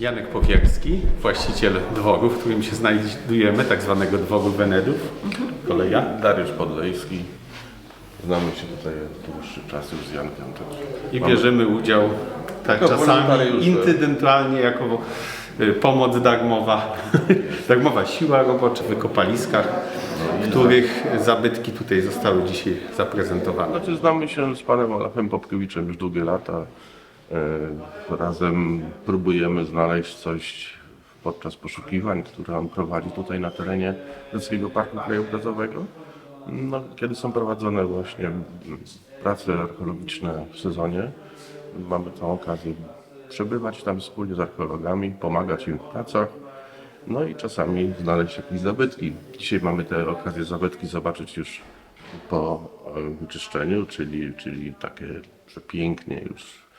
Janek Popierski, właściciel dworu, w którym się znajdujemy, tak zwanego dworu Wenedów. Koleja. Dariusz Podlejski. Znamy się tutaj dłuższy czas już z Jankiem też. I Mamy- bierzemy udział tak Jako czasami wolontariusze. incydentalnie jako y, pomoc darmowa. darmowa siła robocza w wykopaliskach, których zabytki tutaj zostały dzisiaj zaprezentowane. Znaczy znamy się z panem Olafem Popkiewiczem już długie lata. E, Razem próbujemy znaleźć coś podczas poszukiwań, które on prowadzi tutaj na terenie Leskiego Parku Krajobrazowego. No, kiedy są prowadzone właśnie prace archeologiczne w sezonie, mamy tą okazję przebywać tam wspólnie z archeologami, pomagać im w pracach, no i czasami znaleźć jakieś zabytki. Dzisiaj mamy tę okazję zabytki zobaczyć już po e, wyczyszczeniu, czyli, czyli takie przepięknie już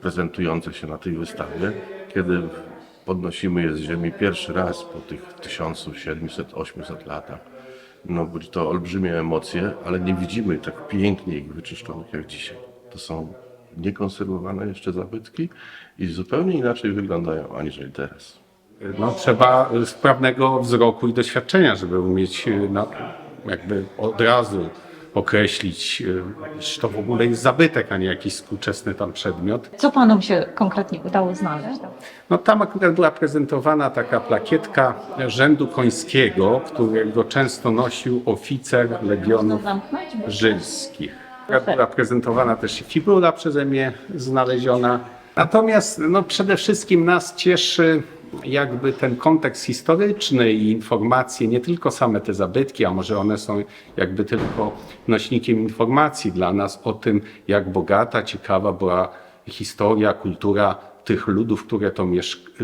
prezentujące się na tej wystawie, kiedy podnosimy je z ziemi pierwszy raz po tych 1700-800 latach. No budzi to olbrzymie emocje, ale nie widzimy tak pięknie ich wyczyszczonych jak dzisiaj. To są niekonserwowane jeszcze zabytki i zupełnie inaczej wyglądają aniżeli teraz. No, trzeba y, sprawnego wzroku i doświadczenia, żeby umieć y, no, jakby od razu określić, y, iż to w ogóle jest zabytek, a nie jakiś współczesny tam przedmiot. Co panom się konkretnie udało znaleźć? No tam akurat była prezentowana taka plakietka rzędu końskiego, którego często nosił oficer legionów rzymskich. Była prezentowana też i figura przeze mnie znaleziona. Natomiast no, przede wszystkim nas cieszy jakby ten kontekst historyczny i informacje, nie tylko same te zabytki, a może one są jakby tylko nośnikiem informacji dla nas o tym, jak bogata, ciekawa była historia, kultura tych ludów, które to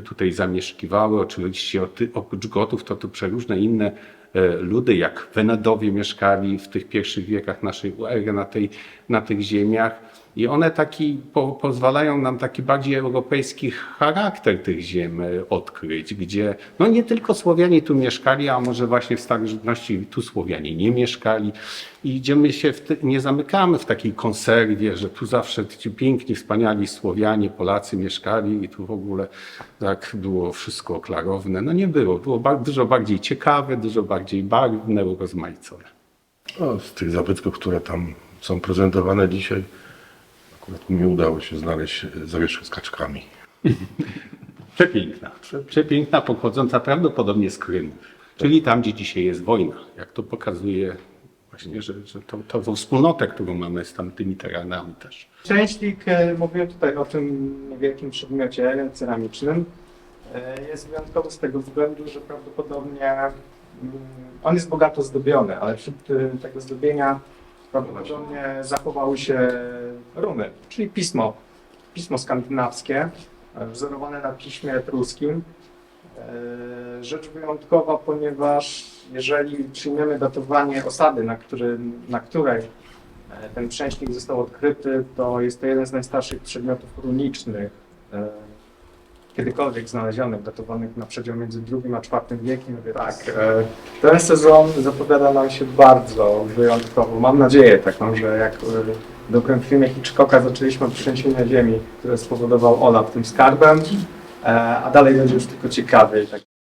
tutaj zamieszkiwały. Oczywiście oprócz Gotów to tu przeróżne inne e, ludy, jak Wenedowie mieszkali w tych pierwszych wiekach naszej ery na, tej, na tych ziemiach. I one taki po, pozwalają nam taki bardziej europejski charakter tych ziem e, odkryć, gdzie no nie tylko Słowianie tu mieszkali, a może właśnie w starożytności tu Słowianie nie mieszkali. I gdzie my się ty, nie zamykamy w takiej konserwie, że tu zawsze ci piękni, wspaniali Słowianie, Polacy mieszkali i tu w ogóle tak było wszystko klarowne. No nie było. Było dużo bardziej ciekawe, dużo bardziej barwne, urozmaicone. No, z tych zabytków, które tam są prezentowane dzisiaj, akurat mi udało się znaleźć e, zawieszkę z kaczkami. Przepiękna. Prze- Przepiękna, pochodząca prawdopodobnie z Krymu. Czyli tam, gdzie dzisiaj jest wojna. Jak to pokazuje właśnie, że, że to, to tą wspólnotę, którą mamy z tamtymi terenami też. Szczęślik, e, mówiłem tutaj o tym niewielkim przedmiocie ceramicznym, e, jest wyjątkowy z tego względu, że prawdopodobnie mm, on jest bogato zdobiony, ale wśród tego zdobienia prawdopodobnie zachowały się runy, czyli pismo, pismo skandynawskie, e, wzorowane na piśmie etruskim. E, Rzecz wyjątkowa, ponieważ jeżeli przyjmiemy datowanie osady, na, który, na której e, ten przęśnik został odkryty, to jest to jeden z najstarszych przedmiotów runicznych kiedykolwiek znalezionych, datowanych na przedział między II a IV wiekiem. Tak, e, ten sezon zapowiada nam się bardzo wyjątkowo. Mam nadzieję taką, że jak dobrym filmie Hitchcocka zaczęliśmy od trzęsienia ziemi, które spowodował Olaf tym skarbem, e, a dalej będzie już tylko ciekawiej. Tak.